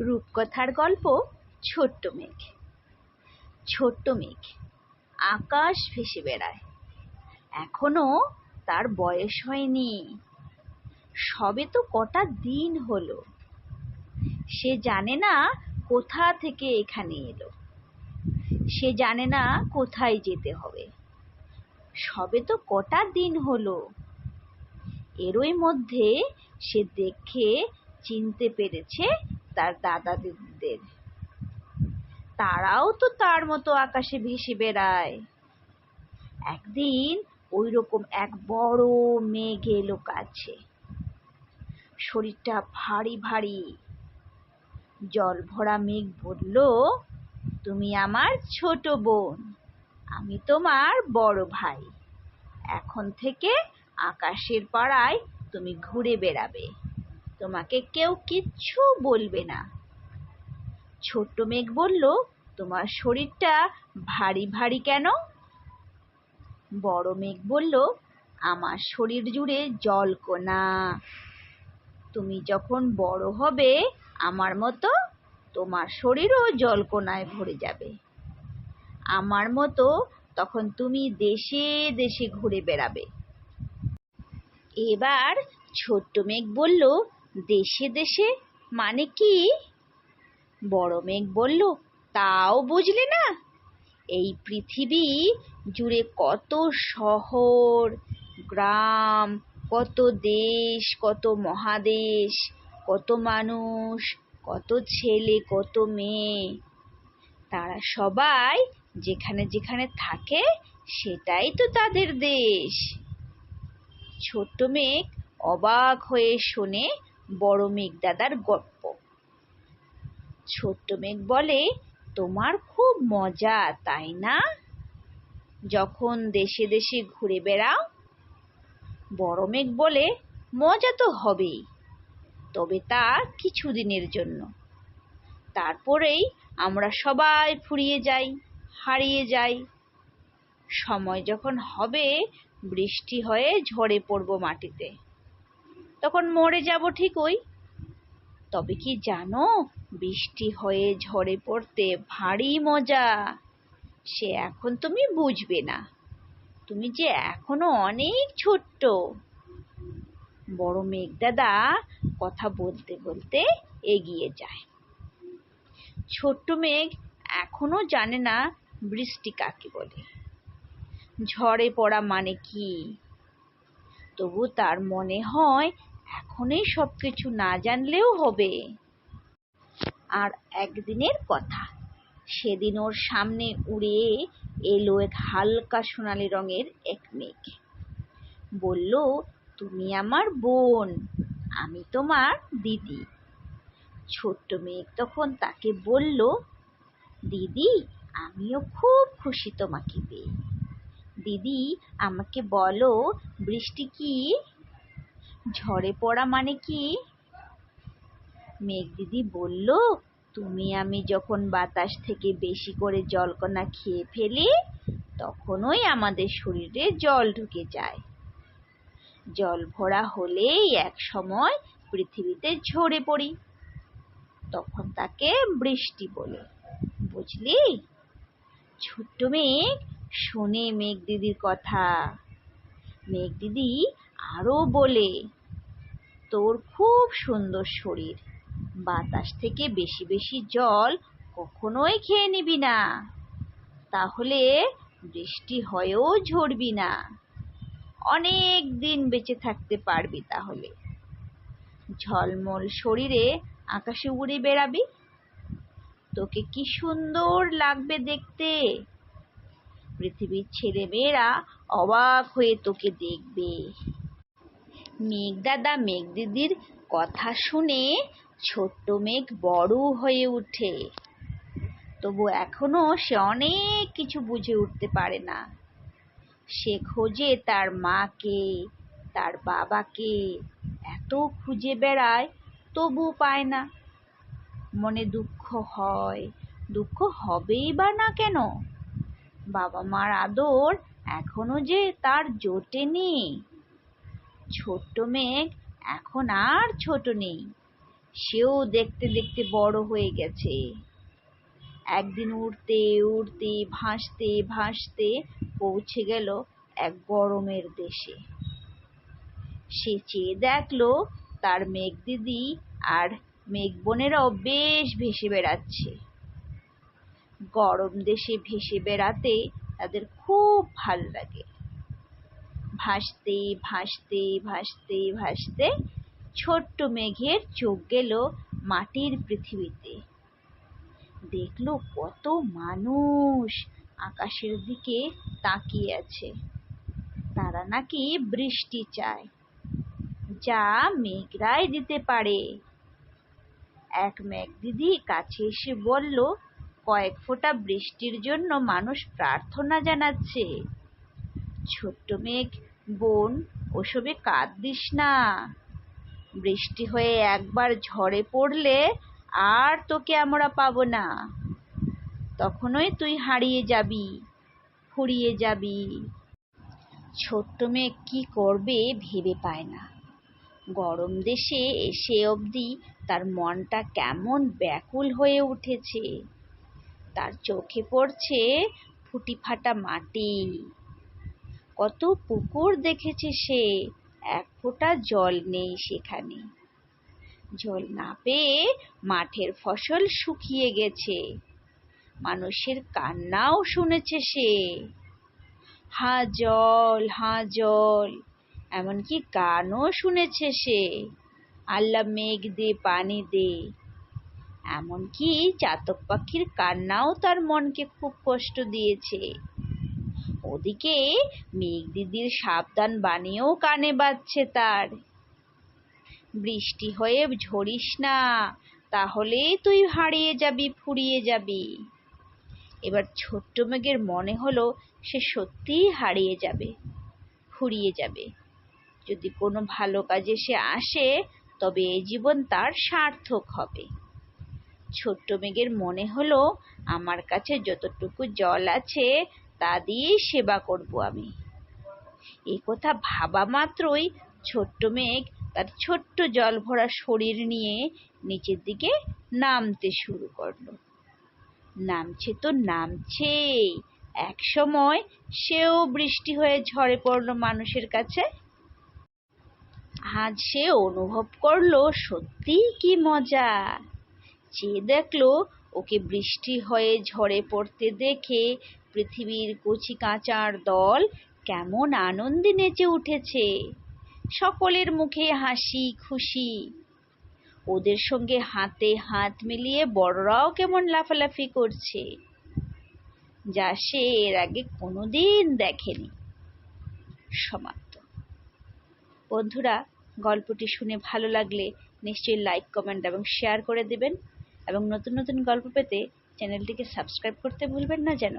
রূপকথার গল্প ছোট্ট মেঘ। ছোট্ট মেঘ, আকাশ ভেসে বেড়ায়। এখনও তার বয়স হয়নি। সবে তো কটা দিন হলো। সে জানে না কোথা থেকে এখানে এলো। সে জানে না কোথায় যেতে হবে। সবে তো কটা দিন হলো। এরই মধ্যে সে দেখে, চিনতে পেরেছে তার দাদা দিদিদের। তারাও তো তার মতো আকাশে ভেসে বেড়ায়। একদিন ওই রকম এক বড় মেঘ এলো কাছে। শরীরটা ভারী ভারী। জল ভরা মেঘ বলল, তুমি আমার ছোট বোন, আমি তোমার বড় ভাই। এখন থেকে আকাশের পাড়ায় তুমি ঘুরে বেড়াবে। তোমাকে কেউ কিচ্ছু বলবে না। ছোট্ট মেঘ বলল, তোমার শরীরটা ভারী ভারী কেন? বড় মেঘ বলল, আমার শরীর জুড়ে জলকণা তুমি যখন বড় হবে, আমার মতো তোমার শরীরও জলকণায় ভরে যাবে। আমার মতো তখন তুমি দেশে দেশে ঘুরে বেড়াবে। এবার ছোট্ট মেঘ বলল দেশে দেশে মানে কি? বড় মেঘ বলল, তাও বুঝলে না? এই পৃথিবী জুড়ে কত শহর, গ্রাম, কত দেশ, কত মহাদেশ, কত মানুষ, কত ছেলে, কত মেয়ে। তারা সবাই যেখানে যেখানে থাকে, সেটাই তো তাদের দেশ। ছোট্ট মেঘ অবাক হয়ে শোনে বড় মেঘ দাদার গল্প ছোট্ট মেঘ বলে, তোমার খুব মজা, তাই না? যখন দেশে দেশে ঘুরে বেড়াও, বড় মেঘ বলে, মজা তো হবেই, তবে তা কিছুদিনের জন্য। তারপরেই আমরা সবাই ফুরিয়ে যাই, হারিয়ে যাই। সময় যখন হবে, বৃষ্টি হয়ে ঝরে পড়ব মাটিতে। তখন মরে যাব ঠিকই। তবে কি জানো, বৃষ্টি হয়ে ঝরে পড়তে ভারী মজা। সে এখন তুমি বুঝবে না। তুমি যে এখনও অনেক ছোট্ট। বড় মেঘ দাদা কথা বলতে বলতে এগিয়ে যায়। ছোট্ট মেঘ এখনও জানে না বৃষ্টি কাকে বলে। ঝড়ে পড়া মানে কি? তবু তার মনে হয় এখনই সবকিছু না জানলেও হবে। আর একদিনের কথা, সেদিন ওর সামনে উড়ে এলো এক হালকা সোনালি রঙের এক মেঘ। বলল, তুমি আমার বোন, আমি তোমার দিদি। ছোট্ট মেঘ তখন তাকে বলল, দিদি, আমিও খুব খুশি তোমাকে পেয়ে। দিদি, আমাকে বলো, বৃষ্টি কি ঝড়ে পড়া মানে কি? মেঘ দিদি বলল, তুমি আমি যখন বাতাস থেকে বেশি করে জলকণা খেয়ে ফেলি, তখনই আমাদের শরীরে জল ঢুকে যায়। জল ভরা হলেই এক সময় পৃথিবীতে ঝরে পড়ি। তখন তাকে বৃষ্টি বলে। বুঝলি? ছোট্ট মেঘ, শোনে মেঘ দিদির কথা। মেঘ দিদি আরও বলে, তোর খুব সুন্দর শরীর। বাতাস থেকে বেশি বেশি জল কখনোই খেয়ে নিবি না। তাহলে বৃষ্টি হয়েও ঝরবি না। অনেক দিন বেঁচে থাকতে পারবি তাহলে। ঝলমল শরীরে আকাশে উড়ে বেড়াবি। তোকে কি সুন্দর লাগবে দেখতে? পৃথিবীর ছেলে মেয়েরা অবাক হয়ে তোকে দেখবে। মেঘ দাদা মেঘ দিদির কথা শুনে ছোট্ট মেঘ বড় হয়ে ওঠে তবু এখনও সে অনেক কিছু বুঝে উঠতে পারে না। সে খোঁজে তার মাকে, তার বাবাকে, এত খুঁজে বেড়ায় তবু পায় না। মনে দুঃখ হয়, দুঃখ হবেই বা না কেন? বাবা মার আদর এখনও যে তার জোটেনি ছোট্ট মেঘ এখন আর ছোট নেই। সেও দেখতে দেখতে বড় হয়ে গেছে। একদিন উড়তে উড়তে, ভাসতে ভাসতে পৌঁছে গেল এক গরমের দেশে। সে চেয়ে দেখল তার মেঘ দিদি আর মেঘ বোনেরাও বেশ ভেসে বেড়াচ্ছে। গরম দেশে ভেসে বেড়াতে তাদের খুব ভালো লাগে। ভাসতে ভাসতে ভাসতে ভাসতে ছোট্ট মেঘের চোখ গেল মাটির পৃথিবীতে। দেখল কত মানুষ আকাশের দিকে তাকিয়ে আছে। তারা নাকি বৃষ্টি চায়। যা মেঘরাই দিতে পারে। এক মেঘ দিদি কাছে এসে বলল, কয়েক ফোঁটা বৃষ্টির জন্য মানুষ প্রার্থনা জানাচ্ছে। ছোট্ট মেঘ বোন, ওসবে কাঁদিস না। বৃষ্টি হয়ে একবার ঝড়ে পড়লে আর তোকে আমরা পাবো না। তখনই তুই হারিয়ে যাবি, ফুরিয়ে যাবি। ছোট্ট মেয়ে কি করবে ভেবে পায় না। গরম দেশে এসে অবধি তার মনটা কেমন ব্যাকুল হয়ে উঠেছে। তার চোখে পড়ছে ফুটি ফাটা মাটি। কত পুকুর দেখেছে সে? এক ফোঁটা জল নেই সেখানে। জল না পেয়ে মাঠের ফসল শুকিয়ে গেছে। মানুষের কান্নাও শুনেছে সে। হা জল হা জল, এমনকি গানও শুনেছে সে। আল্লাহ মেঘ দে, পানি দে। এমনকি চাতক পাখির কান্নাও তার মনকে খুব কষ্ট দিয়েছে। ওদিকে মেঘ দিদির সাবধান বাণীও কানে বাজছে তার। বৃষ্টি হয়ে ঝরিস না তাহলেই তুই হারিয়ে যাবি, ফুরিয়ে যাবি। এবার ছোট্ট মেঘের মনে হলো সে সত্যিই হারিয়ে যাবে, ফুরিয়ে যাবে। যদি কোনো ভালো কাজে সে আসে, তবে এই জীবন তার সার্থক হবে। ছোট্ট মেঘের মনে হলো, আমার কাছে যতটুকু জল আছে তা দিয়েই সেবা করব আমি। এই কথা ভাবা মাত্রই ছোট্ট মেঘ তার ছোট্ট জল ভরা শরীর নিয়ে নিচের দিকে নামতে শুরু করল। নামছে তো নামছেই। এক সময় সেও বৃষ্টি হয়ে ঝরে পড়ল মানুষের কাছে। আজ সে অনুভব করল সত্যি কি মজা। চেয়ে দেখল ওকে বৃষ্টি হয়ে ঝরে পড়তে দেখে পৃথিবীর কচি কাঁচার দল কেমন আনন্দে নেচে উঠেছে। সকলের মুখে হাসি, খুশি। ওদের সঙ্গে হাতে হাত মিলিয়ে বড়রাও কেমন লাফালাফি করছে। যা সে এর আগে কোনোদিন দেখেনি। সমাপ্ত। বন্ধুরা, গল্পটি শুনে ভালো লাগলে নিশ্চয়ই লাইক কমেন্ট এবং শেয়ার করে দেবেন। এবং নতুন নতুন গল্প পেতে চ্যানেলটিকে সাবস্ক্রাইব করতে ভুলবেন না যেন।